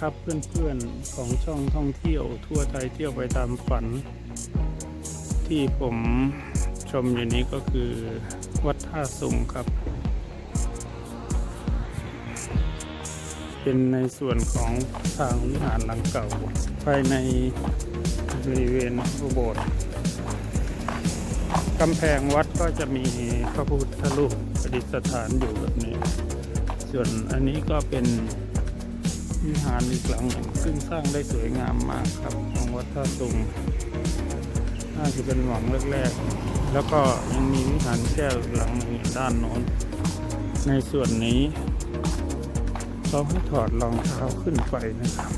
ครับเพื่อนๆของช่องท่องเที่ยวทั่วไทยเที่ยวไปตามฝัน ที่ผมชมอยู่นี้ก็คือวัดท่าสุงครับ เป็นในส่วนของทางวิหารหลังเก่า ภายในบริเวณพระโบสถ์กำแพงวัดก็จะมีพระพุทธรูปประดิษฐานอยู่แบบนี้ ส่วนอันนี้ก็เป็น วิหารอีกหลังหนึ่งซึ่งสร้างได้สวยงามมากครับของวัดท่าตุงน่าจะเป็นหวังแรกๆ แล้วก็ยังมีวิหารแก้วหลังหนึ่งด้านโน้น ในส่วนนี้เราให้ถอดรองเท้าขึ้นไปนะครับ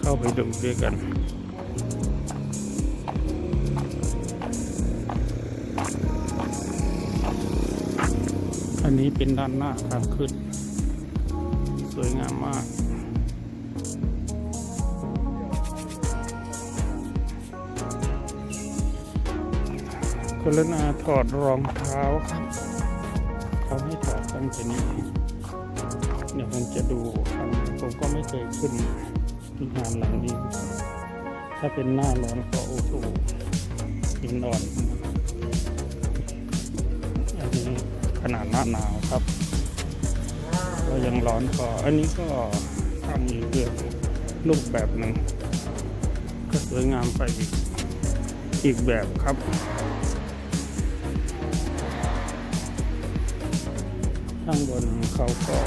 เข้าไปดูด้วยกันอันนี้เป็นด้านหน้าทางขึ้น สวยงามมากกรุณาถอดรองเท้าครับ เขาให้ถอดตั้งแต่นี้ เดี๋ยวผมจะดูครับผมก็ไม่เคยขึ้นที่งานหลังนี้ ถ้าเป็นหน้าร้อนก็โอ้โหหินอ่อน อันนี้ขนาดหน้าหนาวครับ ก็ยังร้อนพออันนี้ก็ทำอีกเรื่องรูปแบบหนึ่งก็สวยงามไปอีกอีกแบบครับข้างบนเขาก็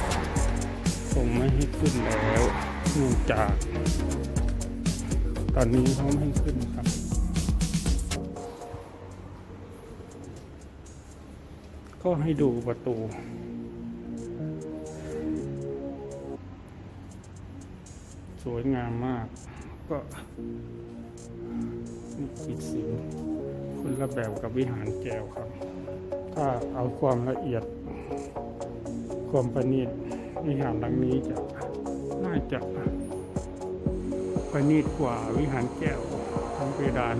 คงไม่ให้ขึ้นแล้วเนื่องจาก ตอนนี้เขาไม่ให้ขึ้นครับ ก็ให้ดูประตู วยงามมาก ก็นี่ปิดสีคนละแบบกับวิหารแก้วครับ ถ้าเอาความละเอียด ความประณีตวิหารหลังนี้จะน่าจะประณีตกว่าวิหารแก้วทั้งเพดาน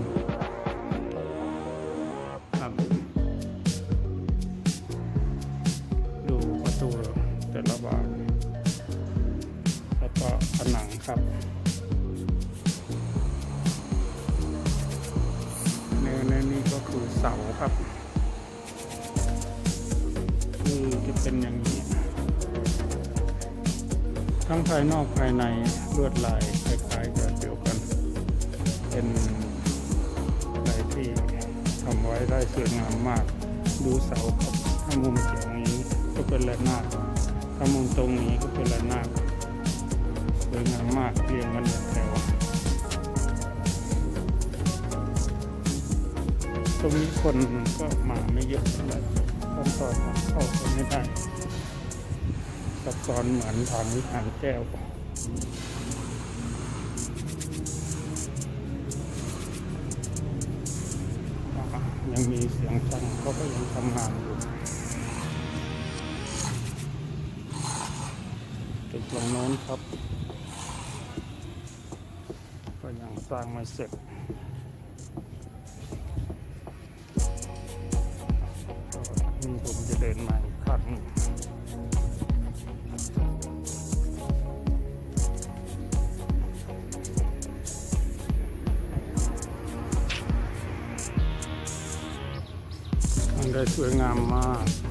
ครับแนวในนี้ก็คือเสาครับคือจะเป็นอย่างนี้ ทั้งภายนอกภายในลวดลายคล้ายๆกันเดียวกัน เป็นลายที่ทำไว้ได้สวยงามมาก ดูเสาครับถ้ามุมเฉียงนี้ก็เป็นระนาดถ้ามุมตรงนี้ก็เป็นระนาด สวยงามมากเรียงกันแถวตรงนี้คนก็มาไม่เยอะเท่าไหร่ขั้นตอนมันเข้าไปไม่ได้ซับซ้อนเหมือนทางวิหารแก้วยังมีเสียงช่างเขาก็ยังทำงานอยู่ ตึกหลังโน้นครับ ก็ยังสร้างไม่เสร็จนี่ผมจะเดินมาอีกครั้งหนึ่งมันได้สวยงามมาก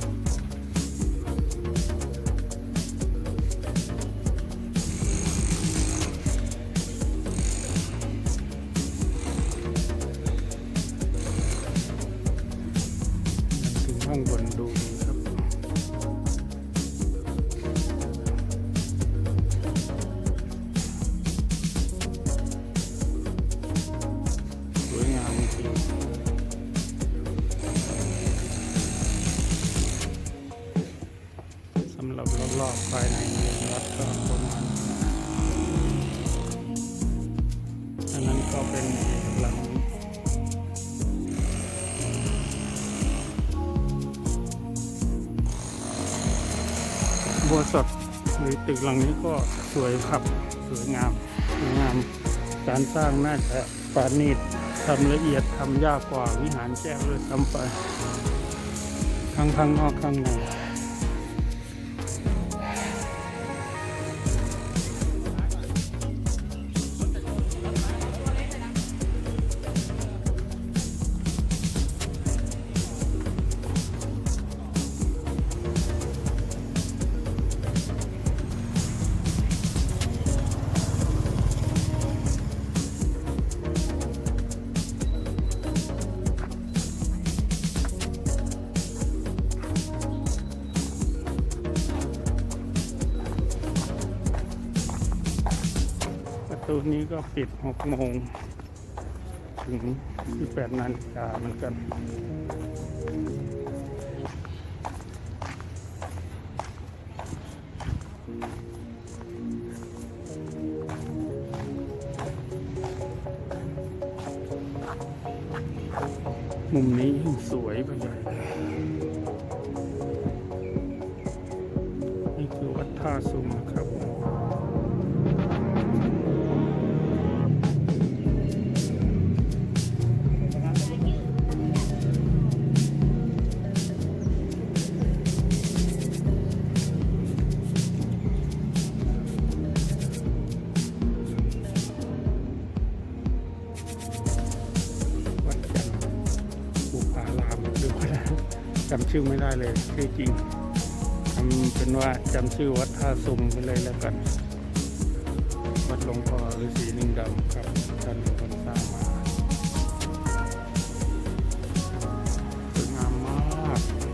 สำหรับรอบๆภายในเมืองวัดก็ประมาณอันนั้นก็เป็นหลังโบสถ์หรือตึกหลังนี้ก็สวยครับสวยงามสวยงาม การสร้างน่าจะปราณีตทำละเอียดทำยากกว่าวิหารแก้วเลยซ้ำไปทั้งข้างนอกข้างใน นี้ก็ปิด6โมงถึง18นาฬิกาเหมือนกัน มุมนี้ยิ่งสวยไปใหญ่เลยนี่คือวัดท่าซุงนะครับ จำชื่อไม่ได้เลยที่จริงทำเป็นว่าจำชื่อวัดท่าซุมไปเลยแล้วกัน วัดหลวงพ่อฤาษีนิ่งดำครับท่านคนสร้างมาสวยงามมาก